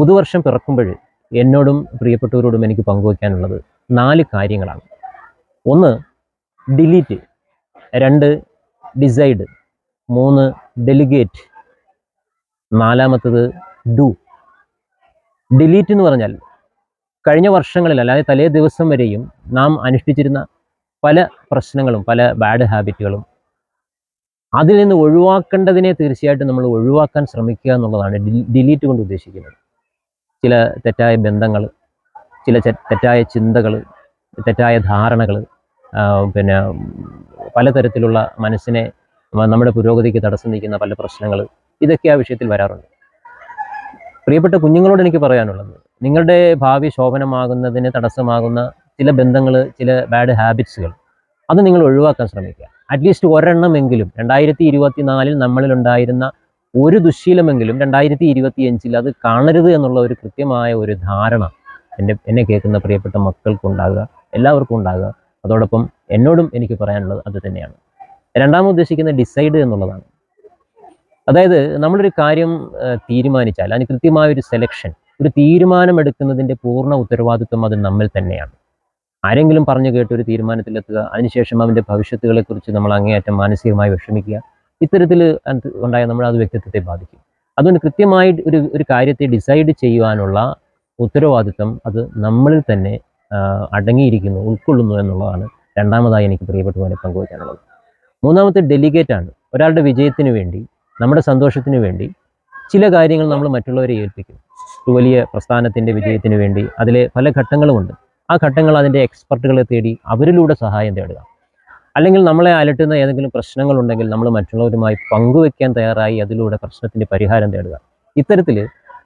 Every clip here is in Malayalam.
പുതുവർഷം പിറക്കുമ്പോൾ എന്നോടും പ്രിയപ്പെട്ടവരോടും എനിക്ക് പങ്കുവയ്ക്കാനുള്ളത് നാല് കാര്യങ്ങളാണ്. ഒന്ന് ഡിലീറ്റ് രണ്ട് ഡിസൈഡ് മൂന്ന് ഡെലിഗേറ്റ് നാലാമത്തത് ഡു ഡിലീറ്റ് എന്ന് പറഞ്ഞാൽ കഴിഞ്ഞ വർഷങ്ങളിൽ അല്ലാതെ തലേ ദിവസം വരെയും നാം അനുഷ്ഠിച്ചിരുന്ന പല പ്രശ്നങ്ങളും പല ബാഡ് ഹാബിറ്റുകളും അതിൽ നിന്ന് ഒഴിവാക്കേണ്ടതിനെ തീർച്ചയായിട്ടും നമ്മൾ ഒഴിവാക്കാൻ ശ്രമിക്കുക എന്നുള്ളതാണ് ഡിലീറ്റ് കൊണ്ട് ഉദ്ദേശിക്കുന്നത്. ചില തെറ്റായ ബന്ധങ്ങൾ ചില തെറ്റായ ചിന്തകൾ തെറ്റായ ധാരണകൾ പിന്നെ പലതരത്തിലുള്ള മനസ്സിനെ നമ്മുടെ പുരോഗതിക്ക് തടസ്സം നിൽക്കുന്ന പല പ്രശ്നങ്ങൾ ഇതൊക്കെ ആ വിഷയത്തിൽ വരാറുണ്ട്. പ്രിയപ്പെട്ട കുഞ്ഞുങ്ങളോട് എനിക്ക് പറയാനുള്ളത് നിങ്ങളുടെ ഭാവി ശോഭനമാകുന്നതിന് തടസ്സമാകുന്ന ചില ബന്ധങ്ങൾ ചില ബാഡ് ഹാബിറ്റ്സുകൾ അത് നിങ്ങൾ ഒഴിവാക്കാൻ ശ്രമിക്കുക. അറ്റ്ലീസ്റ്റ് ഒരെണ്ണമെങ്കിലും രണ്ടായിരത്തി ഇരുപത്തി നാലിൽ നമ്മളിലുണ്ടായിരുന്ന ഒരു ദുശ്ശീലമെങ്കിലും രണ്ടായിരത്തി ഇരുപത്തി അഞ്ചിൽ അത് കാണരുത് എന്നുള്ള ഒരു കൃത്യമായ ഒരു ധാരണ എന്റെ എന്നെ കേൾക്കുന്ന പ്രിയപ്പെട്ട മക്കൾക്കും ഉണ്ടാകുക എല്ലാവർക്കും ഉണ്ടാകുക. അതോടൊപ്പം എന്നോടും എനിക്ക് പറയാനുള്ളത് അത് തന്നെയാണ്. രണ്ടാമത് ഉദ്ദേശിക്കുന്ന ഡിസൈഡ് എന്നുള്ളതാണ്. അതായത് നമ്മളൊരു കാര്യം തീരുമാനിച്ചാൽ അതിന് കൃത്യമായ ഒരു സെലക്ഷൻ ഒരു തീരുമാനമെടുക്കുന്നതിന്റെ പൂർണ ഉത്തരവാദിത്വം അത് നമ്മിൽ തന്നെയാണ്. ആരെങ്കിലും പറഞ്ഞു കേട്ട് ഒരു തീരുമാനത്തിലെത്തുക അതിനുശേഷം അവന്റെ ഭവിഷ്യത്തുകളെക്കുറിച്ച് നമ്മൾ അങ്ങേയറ്റം മാനസികമായി വിഷമിക്കുക ഇത്തരത്തിൽ ഉണ്ടായ നമ്മൾ അത് വ്യക്തിത്വത്തെ ബാധിക്കും. അതുകൊണ്ട് കൃത്യമായി ഒരു ഒരു കാര്യത്തെ ഡിസൈഡ് ചെയ്യുവാനുള്ള ഉത്തരവാദിത്വം അത് നമ്മളിൽ തന്നെ അടങ്ങിയിരിക്കുന്നു ഉൾക്കൊള്ളുന്നു എന്നുള്ളതാണ് രണ്ടാമതായി എനിക്ക് പ്രിയപ്പെട്ട പ്രിയപ്പെട്ടവരെ പങ്കുവയ്ക്കാനുള്ളത്. മൂന്നാമത്തെ ഡെലിഗേറ്റ് ആണ്. ഒരാളുടെ വിജയത്തിന് വേണ്ടി നമ്മുടെ സന്തോഷത്തിന് വേണ്ടി ചില കാര്യങ്ങൾ നമ്മൾ മറ്റുള്ളവരെ ഏൽപ്പിക്കും. ഒരു വലിയ പ്രസ്ഥാനത്തിന്റെ വിജയത്തിന് വേണ്ടി അതിലെ പല ഘട്ടങ്ങളുമുണ്ട്. ആ ഘട്ടങ്ങൾ അതിന്റെ എക്സ്പെർട്ടുകളെ തേടി അവരിലൂടെ സഹായം തേടുക. അല്ലെങ്കിൽ നമ്മളെ അലട്ടുന്ന ഏതെങ്കിലും പ്രശ്നങ്ങളുണ്ടെങ്കിൽ നമ്മൾ മറ്റുള്ളവരുമായി പങ്കുവെക്കാൻ തയ്യാറായി അതിലൂടെ പ്രശ്നത്തിന്റെ പരിഹാരം തേടുക. ഇത്തരത്തിൽ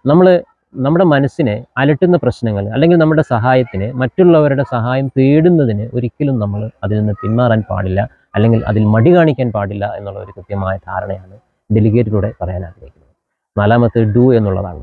നമ്മൾ നമ്മുടെ മനസ്സിനെ അലട്ടുന്ന പ്രശ്നങ്ങൾ അല്ലെങ്കിൽ നമ്മുടെ സഹായത്തിന് മറ്റുള്ളവരുടെ സഹായം തേടുന്നതിന് ഒരിക്കലും നമ്മൾ അതിൽ നിന്ന് പിന്മാറാൻ പാടില്ല അല്ലെങ്കിൽ അതിൽ മടി കാണിക്കാൻ പാടില്ല എന്നുള്ള ഒരു കൃത്യമായ ധാരണയാണ് ഡെലിഗേറ്റിലൂടെ പറയാൻ ആഗ്രഹിക്കുന്നത്. നാലാമത്തെ ഡു എന്നുള്ളതാണ്.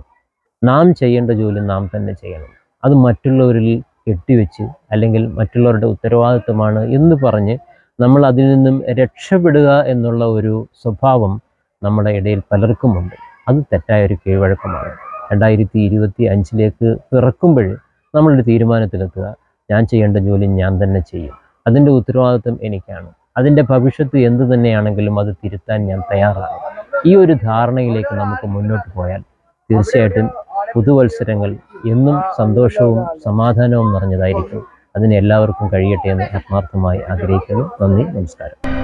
നാം ചെയ്യേണ്ട ജോലി നാം തന്നെ ചെയ്യണം. അത് മറ്റുള്ളവരിൽ കെട്ടിവെച്ച് അല്ലെങ്കിൽ മറ്റുള്ളവരുടെ ഉത്തരവാദിത്വമാണ് എന്ന് പറഞ്ഞ് നമ്മൾ അതിൽ നിന്നും രക്ഷപ്പെടുക എന്നുള്ള ഒരു സ്വഭാവം നമ്മുടെ ഇടയിൽ പലർക്കുമുണ്ട്. അത് തെറ്റായ ഒരു കീഴ്വഴക്കമാണ്. രണ്ടായിരത്തി ഇരുപത്തി അഞ്ചിലേക്ക് പിറക്കുമ്പോൾ നമ്മളൊരു തീരുമാനത്തിലെത്തുക. ഞാൻ ചെയ്യേണ്ട ജോലി ഞാൻ തന്നെ ചെയ്യും. അതിന്റെ ഉത്തരവാദിത്വം എനിക്കാണ്. അതിന്റെ ഭവിഷ്യത്ത് എന്ത് തന്നെയാണെങ്കിലും അത് തിരുത്താൻ ഞാൻ തയ്യാറാണ്. ഈ ഒരു ധാരണയിലേക്ക് നമുക്ക് മുന്നോട്ട് പോയാൽ തീർച്ചയായിട്ടും പുതുവത്സരങ്ങൾ എന്നും സന്തോഷവും സമാധാനവും നിറഞ്ഞതായിരിക്കും. അതിന് എല്ലാവർക്കും കഴിയട്ടെ എന്ന് ആത്മാർത്ഥമായി ആഗ്രഹിക്കുന്നു. നന്ദി നമസ്കാരം.